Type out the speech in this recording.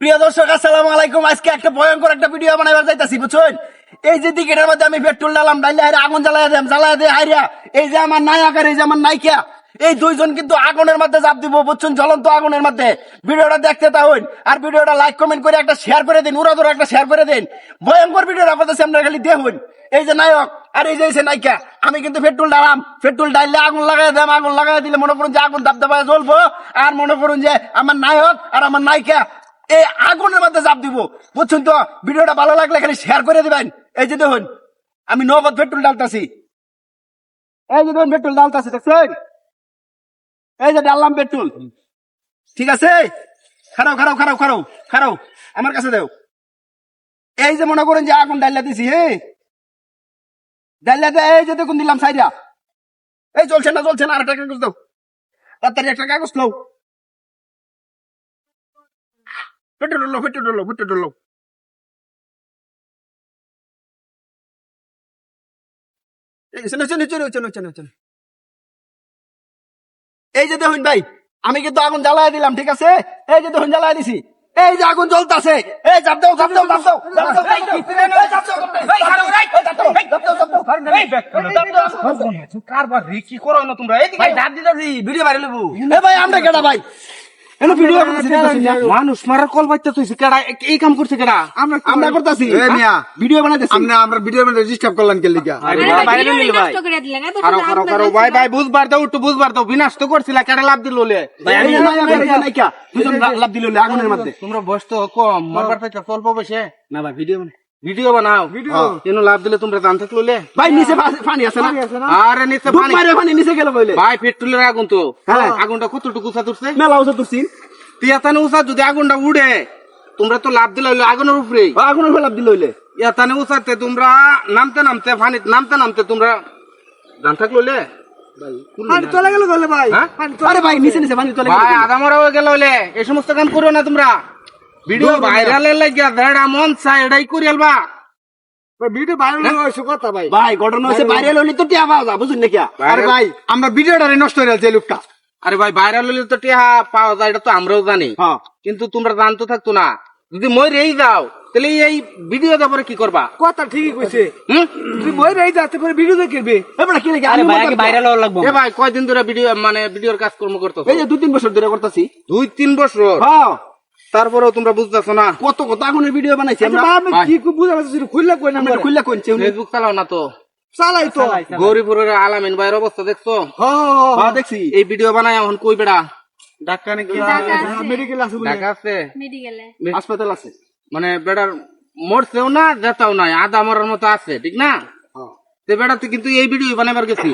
প্রিয় দর্শক, আসসালামু আলাইকুম। আজকে একটা ভয়ঙ্কর একটা ভিডিও বানাইবার যাইতাছি, বুঝছেন? এই যে দিকের মধ্যে আমি পেট্রোল ডালাম ডাইলে হাইরা আগুন জ্বালাই দেম জ্বালাই দিয়ে হাইরা এই যে আমার নায়ক আর এই যে আমার নায়িকা, এই দুইজন কিন্তু আগুনের মধ্যে জাপ দিব, বুঝছেন? জ্বলন্ত আগুনের মধ্যে। ভিডিওটা দেখতে তাহন আর ভিডিওটা লাইক কমেন্ট করে একটা শেয়ার করে দিন উড়া ধরে একটা শেয়ার করে দিন। ভয়ঙ্কর ভিডিওটা আপনাদের সামনে খালি দেখুন। এই যে নায়ক, আর এই যে যে নায়িকা, আমি কিন্তু পেট্রোল ডালাম পেট্রোল ডাইলে আগুন লাগাই দেম, আগুন লাগাই দিলে মনে করুন যে আগুন দাব দাবায় জ্বলবো, আর মনে করুন যে আমার নায়ক আর আমার নায়িকা এই আগুনের মধ্যে চাপ দিব। বুঝছেন তো? ভিডিওটা ভালো লাগলে খালি শেয়ার করে দিবেন। এই যে দেখুন, আমি নগদ পেট্রোল ডালতাছি এই যে দেখুন, পেট্রোল ডালতাছি দেখছেন? এই যে ডাললাম পেট্রোল। ঠিক আছে? খারাও খারাও খারাও খারাও খারাও আমার কাছে দেও। এই যে মনে করেন যে আগুন ডাল্লা দিছি, হে? ডাল্লা দে এই যে দেখুন দিলাম সাইডা। এই চলছে না চলছে না আর একটা কাগজ দাও। তাড়াতাড়ি একটা কাগজ নাও এই শোনো শোনো শোনো শোনো শোনো শোনো এই যে দেখুন ভাই আমি কিন্তু আগুন জ্বালায় দিলাম ঠিক আছে? এই যে দেখুন জ্বালায় দিছি। এই যে আগুন জ্বলতাছে। এই চাপ দাও চাপ দাও চাপ এই, এই, এই, এই, এই। কারবার রে কি করো না তোমরা? এদিকে ভাই ভিডিও বাইরে লবো এ ভাই আমরা কেডা ভাই? এনো ভিডিও করতেছি? মানুষ মারার কল বাইতে তুই কেডা এই কাম করছে কেডা? আমরা আমরা করতেছি। এ মিয়া। ভিডিও বানাইতেছি। আমরা আমরা ভিডিও মধ্যে ডিস্টার্ব করলাম কে লিগা? বাইরে নিলে ভাই। কারও কারও কারও ভাই ভাই বুঝবার দাও একটু বুঝবার দাও। বিনাশ তো করছিলা কেডা লাভ দিল লে এই যে নায়ক আর এই যে নায়িকা, দুজন লা- লাফ দিল আগুনের মধ্যে। তোমরা বয়স তো কম মারবার পাইতে অল্প বসে না ভাই ভিডিও ভিডিও বানাও। ভিডিও কেন লাভ দিলে তোমরা জানতে ললে ভাই নিচে পানি আছে না? আরে নিচে পানি। মারে পানি নিচে গেল বলে ভাই পেট্রোলের আগুন তো হ্যাঁ। আগুনটা কতটুকু উঁচা তুলছে মেলা ওষুধ তুলছি তিয়াতানে উঁচা যদি আগুনটা উড়ে তোমরা তো লাভ দিলে হইল আগুনের উপরে আগুনের ফেলাপ দিল হইলে। ইয়াতানে উঁচাতে তোমরা নামতে নামতে পানিতে নামতে নামতে তোমরা জান থাকল লে চলে গেল ভাই। হ্যাঁ? আরে ভাই নিচে নিচে পানি চলে গেল ভাই আধা মরা হয়ে গেল হইলে। এই সমস্ত কাম করো না তোমরা। ভিডিও ভাইরালের লাগিয়া দেড়া মন চাই এটাই করি আলবা। ভিডিও ভাইরাল হইছে কথা ভাই। ভাই ঘটনা হচ্ছে বাইরে হইলে তো টিয়া পাওয়া যা বুঝুন নাকি? আরে ভাই আমরা ভিডিওটা নষ্ট হয়ে যাচ্ছে লোকটা আরে ভাই ভাইরাল হইলে তো টিহা পাওয়া যায় এটা তো আমরাও জানি। হ্যাঁ। কিন্তু তোমরা জানতো থাকতো না। যদি মই রেই যাও তাহলে এই ভিডিও তারপরে কি করবা? কথা ঠিকই কইছে। হুম? তুই বই রই যাতে পরে ভিডিও দেখবি এবার কি লাগে আরে আমি ভাই মজা আগে করতাম। বাইরে লওয়া লাগবো। এ ভাই কয়দিন ধরে ভিডিও মানে ভিডিওর কাজ কর্ম করতো এই যে দু তিন বছর ধরে করতেছি। দুই তিন বছর? হ্যাঁ। তারপরেও তোমরা বুঝতেছো না। কত কত আগুনের ভিডিও বানাইছি আমরা? আমি কি কো বুঝা যাচ্ছে খুললে কই না আমরা? খুললে ফেসবুক চালাও না তো। চালাই তো। গৌরীপুরের আলামিন ভাইয়ের অবস্থা দেখছ? হ্যাঁ দেখছি। এই ভিডিও বানায় এখন কই বেড়া? ডাক্তার নাকি মেডিকেল আছে। ঢাকা আছে মেডিকেলে হাসপাতাল আছে। মানে বেড়ার মরছেও না যেতাও নাই আদা মরার মতো আছে ঠিক না? তো বেড়াতে কিন্তু এই ভিডিও বানাবার গেছি